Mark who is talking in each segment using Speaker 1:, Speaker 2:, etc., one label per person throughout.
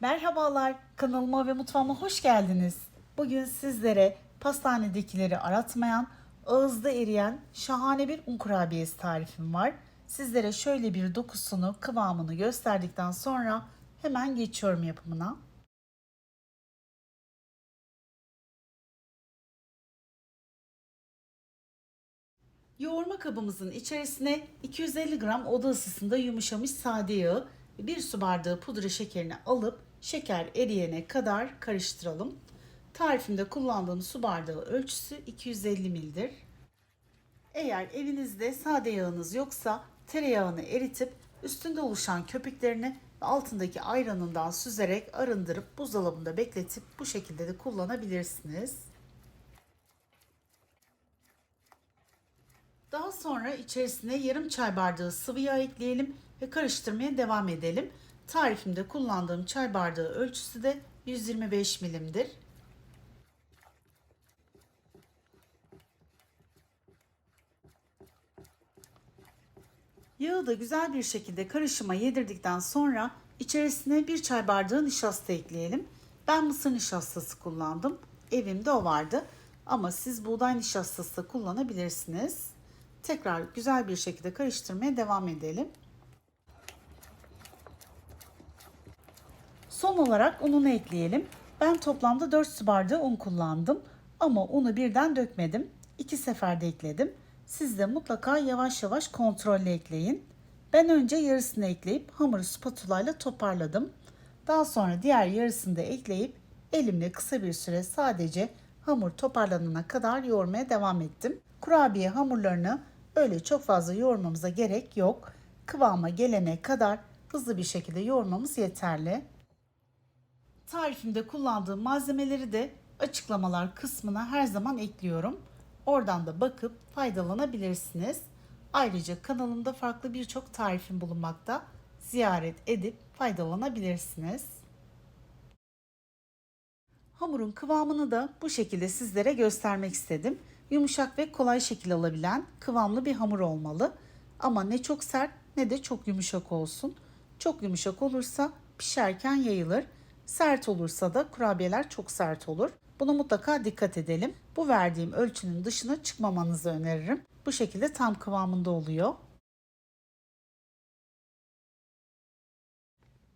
Speaker 1: Merhabalar, kanalıma ve mutfağıma hoş geldiniz. Bugün sizlere pastanedekileri aratmayan, ağızda eriyen şahane bir un kurabiyesi tarifim var. Sizlere şöyle bir dokusunu, kıvamını gösterdikten sonra hemen geçiyorum yapımına. Yoğurma kabımızın içerisine 250 gram oda ısısında yumuşamış sade yağı 1 su bardağı pudra şekerini alıp şeker eriyene kadar karıştıralım. Tarifimde kullandığım su bardağı ölçüsü 250 mildir. Eğer evinizde sade yağınız yoksa tereyağını eritip üstünde oluşan köpüklerini ve altındaki ayranından süzerek arındırıp buzdolabında bekletip bu şekilde de kullanabilirsiniz. Daha sonra içerisine yarım çay bardağı sıvı yağ ekleyelim ve karıştırmaya devam edelim. Tarifimde kullandığım çay bardağı ölçüsü de 125 milimdir. Yağı da güzel bir şekilde karışıma yedirdikten sonra içerisine bir çay bardağı nişasta ekleyelim. Ben mısır nişastası kullandım. Evimde o vardı. Ama siz buğday nişastası da kullanabilirsiniz. Tekrar güzel bir şekilde karıştırmaya devam edelim. Son olarak ununu ekleyelim. Ben toplamda 4 su bardağı un kullandım. Ama unu birden dökmedim. İki seferde ekledim. Siz de mutlaka yavaş yavaş kontrollü ekleyin. Ben önce yarısını ekleyip hamuru spatula ile toparladım. Daha sonra diğer yarısını da ekleyip elimle kısa bir süre sadece hamur toparlanana kadar yoğurmaya devam ettim. Kurabiye hamurlarını öyle çok fazla yoğurmamıza gerek yok. Kıvama gelene kadar hızlı bir şekilde yoğurmamız yeterli. Tarifimde kullandığım malzemeleri de açıklamalar kısmına her zaman ekliyorum. Oradan da bakıp faydalanabilirsiniz. Ayrıca kanalımda farklı birçok tarifim bulunmakta. Ziyaret edip faydalanabilirsiniz. Hamurun kıvamını da bu şekilde sizlere göstermek istedim. Yumuşak ve kolay şekil alabilen kıvamlı bir hamur olmalı. Ama ne çok sert ne de çok yumuşak olsun. Çok yumuşak olursa pişerken yayılır. Sert olursa da kurabiyeler çok sert olur. Buna mutlaka dikkat edelim. Bu verdiğim ölçünün dışına çıkmamanızı öneririm. Bu şekilde tam kıvamında oluyor.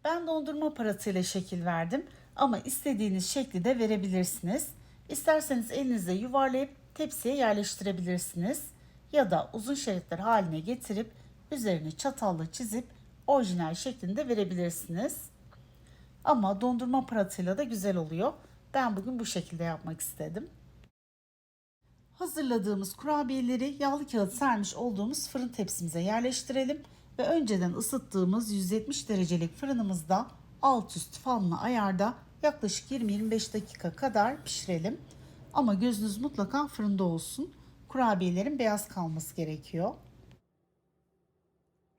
Speaker 1: Ben dondurma aparatıyla şekil verdim ama istediğiniz şekli de verebilirsiniz. İsterseniz elinizle yuvarlayıp tepsiye yerleştirebilirsiniz ya da uzun şeritler haline getirip üzerini çatalla çizip orijinal şeklinde verebilirsiniz. Ama dondurma aparatıyla da güzel oluyor. Ben bugün bu şekilde yapmak istedim. Hazırladığımız kurabiyeleri yağlı kağıt sermiş olduğumuz fırın tepsimize yerleştirelim ve önceden ısıttığımız 170 derecelik fırınımızda alt üst fanlı ayarda yaklaşık 20-25 dakika kadar pişirelim. Ama gözünüz mutlaka fırında olsun. Kurabiyelerin beyaz kalması gerekiyor.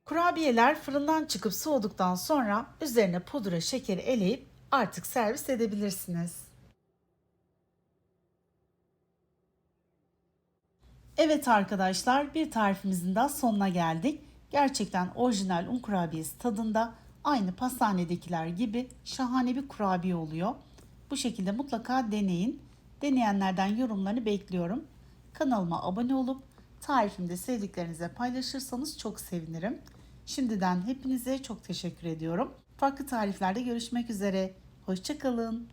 Speaker 1: Kurabiyeler fırından çıkıp soğuduktan sonra üzerine pudra şekeri eleyip artık servis edebilirsiniz. Evet arkadaşlar bir tarifimizin daha sonuna geldik. Gerçekten orijinal un kurabiyesi tadında aynı pastanedekiler gibi şahane bir kurabiye oluyor. Bu şekilde mutlaka deneyin. Deneyenlerden yorumlarını bekliyorum. Kanalıma abone olup tarifimde sevdiklerinize paylaşırsanız çok sevinirim. Şimdiden hepinize çok teşekkür ediyorum. Farklı tariflerde görüşmek üzere. Hoşçakalın.